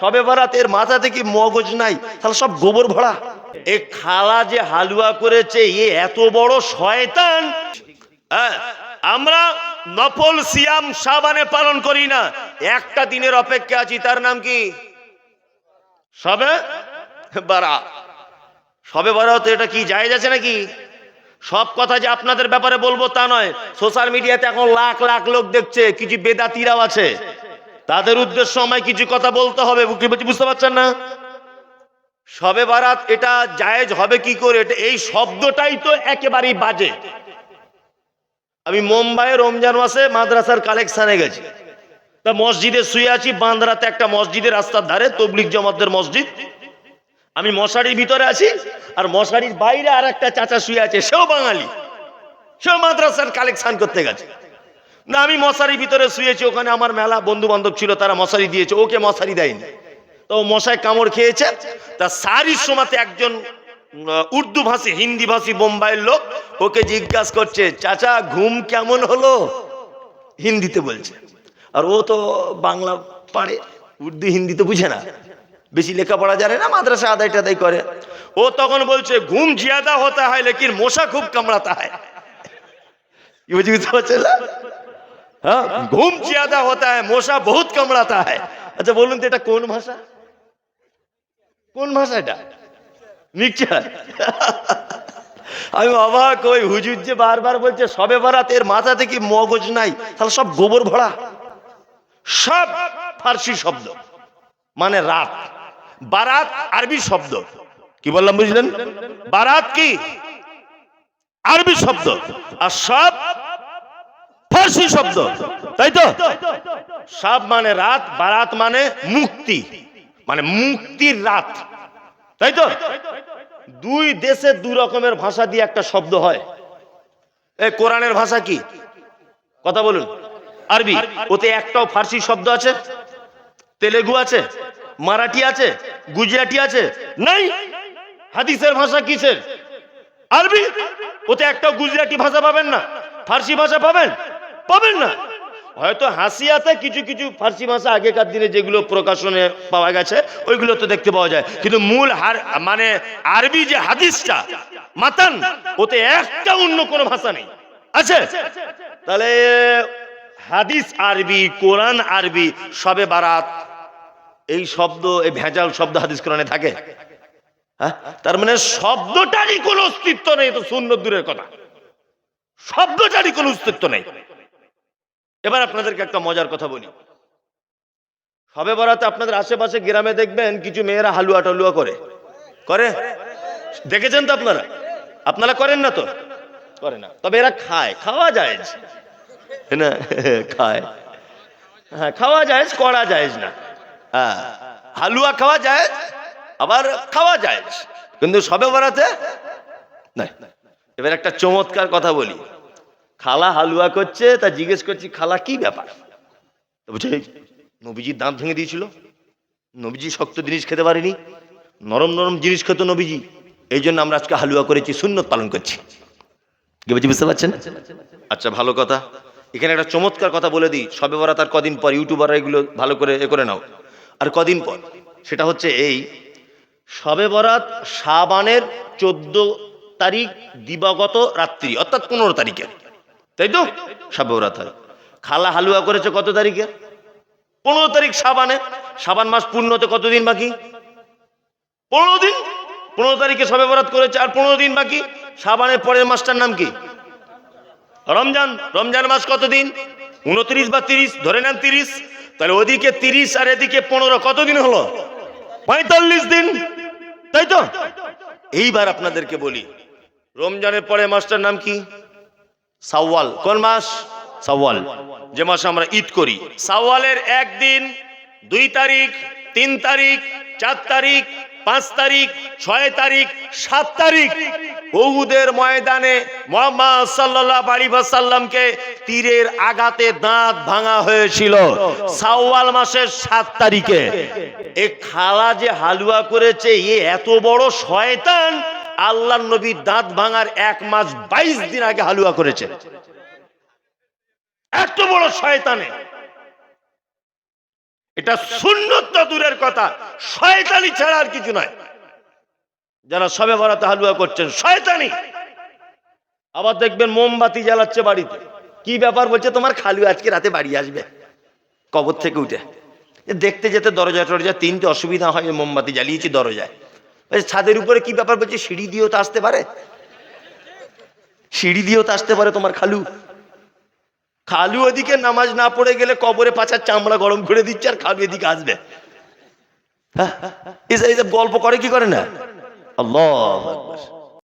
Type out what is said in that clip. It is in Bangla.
সবে বারাতের মাথা থেকে মগজ নাই? তাহলে সব গোবর ভরা। এ খালা যে হালুয়া করেছে এ এত বড় শয়তান! হ্যাঁ, আমরা নফল সিয়াম সাবানে পালন করি না। একটা দিনের অপেক্ষা আছি তার নাম কি? সবে বারা সবে বারাত এটা কি জায়েজ আছে নাকি? সব কথা যে আপনাদের ব্যাপারে বলব তা নয়। সোশ্যাল মিডিয়াতে এখন লাখ লাখ লোক দেখছে কিছু বেদাতিরাও আছে। তাদের উদ্দেশ্য আমায় কিছু কথা বলতে হবে বুঝতে পারছেন না? সবে বারাত এটা জায়েজ হবে কি করে? এটা এই শব্দটাই তো একেবারেই বাজে। আমি মুম্বাইয়ে রমজান মাসে মাদ্রাসার কালেকশনে গেছি। তা মসজিদে শুয়ে আছি, বান্দ্রাতে একটা মসজিদের রাস্তার ধারে তবলিক জমাতের মসজিদ। আমি মশারির ভিতরে আছি, আর মশারির বাইরে আর একটা চাচা শুয়ে আছে, সেও বাঙালি। সেও মাদ্রাসার কালেকশন করতে গেছে। না, আমি মশারি ভিতরে শুয়েছি, ওখানে আমার মেলা বন্ধু বান্ধব ছিল, তারা মশারি দিয়েছে, ওকে মশারি দেয়নি। তো মশায় কামড় খেয়েছে, তা সারির সময়তে একজন উর্দু ভাষী হিন্দি ভাষী বোম্বাইয়ের লোক ওকে জিজ্ঞাসা করছে, চাচা, ঘুম কেমন হলো? হিন্দিতে বলছে। আর ও তো বাংলা পারে, উর্দু হিন্দি তো বুঝে না। বেশি লেখাপড়া জানে না, মাদ্রাসা আদায় টাদাই করে। ও তখন বলছে, ঘুম জিয়াদা হতা হয়, লেকিন মশা খুব কামড়াতা হয়। বুঝতে পারছেন না? হ্যাঁ? ঘুম জিয়াদা হতা হয় মশা বহুত কামড়াতা হয় আচ্ছা বলুন তো এটা কোন ভাষা? কোন ভাষা এটা? মিক্সচার আমি অবাক ওই হুজুর যে বারবার বলছে, সবে বারাত, এর মাথা থেকে মগজ নাই? তাহলে সব গোবর ভরা? সব ফার্সি শব্দ। মানে রাত। বারাত আরবি শব্দ। কি বললাম, বুঝলেন? বারাত কি? আরবি শব্দ। আর সব ফার্সি শব্দ। তাই তো? সব মানে রাত, বারাত মানে মুক্তি। মানে মুক্তির রাত। তাই তো? দুই দেশে দু রকমের ভাষা দিয়ে একটা শব্দ হয়। এ, কোরআনের ভাষা কি? কথা বলুন। আরবি। ওতে একটাও ফার্সি শব্দ আছে। তেলেগু আছে। মারাঠি আছে। গুজরাটি আছে। নাই। হাদিসের ভাষা কিসের? আরবি। ওতে একটাও গুজরাটি ভাষা পাবেন না। ফার্সি ভাষা পাবেন? পাবেন না। হয়তো হাসিয়াতে কিছু কিছু ফার্সি ভাষা আগেকার দিনে যেগুলো প্রকাশনে পাওয়া গেছে, ওইগুলো তো দেখতে পাওয়া যায়। কিন্তু মূল হার মানে আরবি যে হাদিসটা, মাতান, ওতে একটা অন্য কোনো ভাষা নেই। আছে? তাহলে হাদিস আরবি, কোরআন আরবি, সবে বারাত, এই শব্দ, এই ভেজাল শব্দ হাদিস কোরআনে থাকে। হ্যাঁ? তার মানে শব্দটারই কোনো অস্তিত্ব নেই, তো শূন্য দূরের কথা। শব্দটারই কোনো অস্তিত্ব নেই। এবার আপনাদেরকে একটা মজার কথা বলি। সবে বরাতে আপনাদের আশেপাশে গ্রামে দেখবেন কিছু মেয়েরা হালুয়া টালুয়া করে। করে? দেখেছেন তো আপনারা? আপনারা করেন না তো? করে না। তবে এরা খায়। খাওয়া যায় না? খায়। হ্যাঁ খাওয়া যায় করা যায় না। হ্যাঁ। হালুয়া খাওয়া যায়, আবার খাওয়া যায় কিন্তু সবে বরাতে এবার একটা চমৎকার কথা বলি। খালা হালুয়া করছে, তা জিজ্ঞেস করছি, খালা, কি ব্যাপার? নবীজির দাঁত ভেঙে দিয়েছিল। নবীজি শক্ত জিনিস খেতে পারেনি, নরম নরম জিনিস খেত নবীজি। এই জন্য আমরা আজকে হালুয়া করেছি, সুন্নত পালন করছি। বুঝতে পারছেন? আচ্ছা ভালো কথা। এখানে একটা চমৎকার কথা বলে দিই। সবে বরাত আর কদিন পর ইউটিউবাররা এগুলো ভালো করে এ করে নাও। আর কদিন পর? সেটা হচ্ছে এই, সবে বরাত সাবানের চোদ্দ তারিখ দিবাগত রাত্রি, অর্থাৎ পনেরো তারিখে তাই তো? সবে বরাত হয় খালা হালুয়া করেছে কত তারিখে? পনেরো তারিখ সাবানে। সাবান মাস পূর্ণতে কতদিন বাকি? পনেরো দিন। পনেরো তারিখে সবে বরাত করেছে, আর পনেরো দিন বাকি। সাবানের পরের মাসটার নাম কি? রমজান। রমজান মাস কতদিন উনত্রিশ বা তিরিশ? ধরে নেন তিরিশ। তাহলে ওদিকে তিরিশ আর এদিকে পনেরো। কতদিন হলো? পঁয়তাল্লিশ দিন। তাই তো? এইবার আপনাদেরকে বলি, রমজানের পরে মাসটার নাম কি? সাওয়াল। কোন মাস? সাওয়াল। যে মাসে আমরা ঈদ করি। সাওয়ালের একদিন, দুই তারিখ, তিন তারিখ, চার তারিখ, পাঁচ তারিখ, ছয় তারিখ, সাত তারিখ বহুদের ময়দানে মোহাম্মদ সাল্লাহ আলী সাল্লামকে তীরের আঘাতে দাঁত ভাঙা হয়েছিল। সাওয়াল মাসের সাত তারিখে। এ খালা যে হালুয়া করেছে, এ এত বড় শয়তান আল্লাহ নবী দাঁত ভাঙার এক মাস বাইশ দিন আগে হালুয়া করেছে। এত বড় শয়তানে। এটা শূন্যত দূরের কথা, শয়তানি ছাড়া আর কিছু নয়। যারা সবে বরাতে হালুয়া করছেন, শয়তানি। আবার দেখবেন মোমবাতি জ্বালাচ্ছে বাড়িতে। কি ব্যাপার বলছে? তোমার খালু আজকে রাতে বাড়ি আসবে। কবর থেকে উঠে। দেখতে যেতে দরজা টরজা তিনটে অসুবিধা হয়, মোমবাতি জ্বালিয়েছি, দরজায়। ছাদের উপরে কি ব্যাপার বলছে? সিঁড়ি দিয়েও তো আসতে পারে। সিঁড়ি দিয়েও তো আসতে পারে তোমার খালু। খালু ওদিকে নামাজ না পড়ে গেলে কবরে পাচার চামড়া গরম করে দিচ্ছে আর খালু এদিকে আসবে। হ্যাঁ? এসব এসব গল্প করে কি করে না? আল্লাহ।